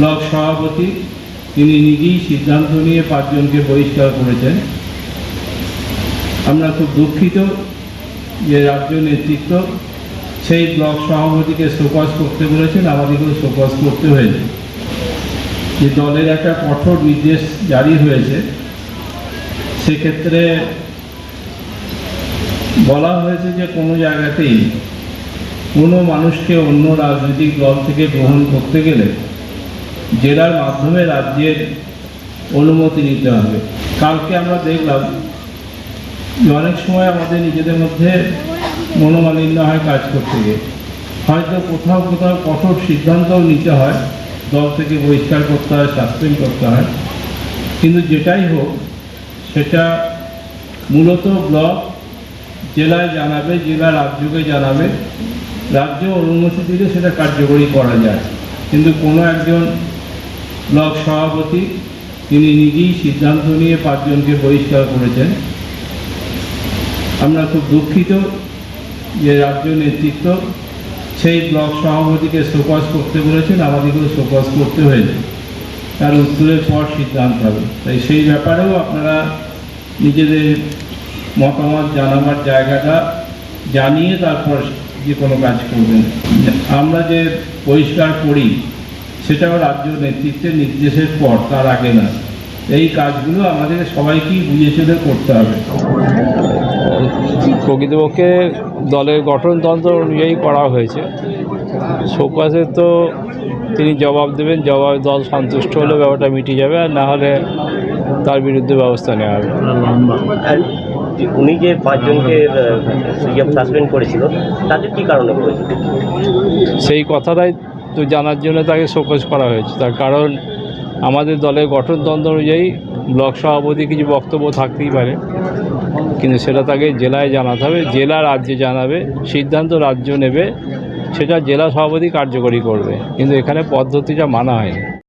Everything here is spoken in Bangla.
ব্লক সভাপতি, তিনি নিজেই সিদ্ধান্ত নিয়ে পাঁচজনকে বহিষ্কার করেছেন। আমরা খুব দুঃখিত যে রাজ্য নেতৃত্ব সেই ব্লক সভাপতিকে শোকজ করতে বলেছেন, আমাদেরকেও শোকজ করতে হয়েছে। যে দলের একটা কঠোর নির্দেশ জারি হয়েছে, সেক্ষেত্রে বলা হয়েছে যে কোনো জায়গাতেই কোনো মানুষকে অন্য রাজনৈতিক দল থেকে গ্রহণ করতে গেলে জেলার মাধ্যমে রাজ্যের অনুমতি নিতে হবে। কালকে আমরা দেখলাম অনেক সময় আমাদের নিজেদের মধ্যে মনোমালিন্য হয় কাজ করতে গিয়ে। হয়তো কোথাও কোথাও কঠোর সিদ্ধান্তও নিতে হয়, দল থেকে বহিষ্কার করতে হয়, সাসপেন্ড করতে হয়। কিন্তু যেটাই হোক, সেটা মূলত ব্লক জেলায় জানাবে, জেলা রাজ্যকে জানাবে। রাজ্য অনুমতি দিলে সেটা কার্যকরী করা যায়। কিন্তু কোনো একজন ব্লক সভাপতি, তিনি নিজেই সিদ্ধান্ত নিয়ে পাঁচজনকে বহিষ্কার করেছেন। আমরা খুব দুঃখিত যে রাজ্য নেতৃত্ব সেই ব্লক সভাপতিকে শোকজ করতে বলেছেন, আমাদেরকেও শোকজ করতে হয়েছে। তার উত্তরের পর সিদ্ধান্ত হবে। তাই সেই ব্যাপারেও আপনারা নিজেদের মতামত, জানাবার জায়গাটা জানিয়ে তারপর যে কোনো কাজ করবেন। আমরা যে পরিষ্কার করি সেটাও রাজ্য নেতৃত্বের নির্দেশের পর তার আগে না। এই কাজগুলো আমাদের সবাইকেই বুঝে চলে করতে হবে। প্রকৃতপক্ষে দলের গঠনতন্ত্র অনুযায়ী করা হয়েছে। শোকাসে তো তিনি জবাব দেবেন জবাব দল সন্তুষ্ট হলে ব্যাপারটা মিটে যাবে আর না হলে তার বিরুদ্ধে ব্যবস্থা নেওয়া হবে। উনি যে পাঁচজনকে সাসপেন্ড করেছিল তাদের কি কারণে করেছিল? সেই কথাটাই তো জানার জন্য তাকে শোকজ করা হয়েছে। তার কারণ আমাদের দলের গঠনতন্ত্র অনুযায়ী ব্লক সভাপতি কিছু বক্তব্য থাকতেই পারে। কিন্তু সেটা তাকে জেলায় জানাতে হবে, জেলা রাজ্যে জানাবে, সিদ্ধান্ত রাজ্য নেবে, সেটা জেলা সভাপতি কার্যকরী করবে। কিন্তু এখানে পদ্ধতিটা মানা হয়নি।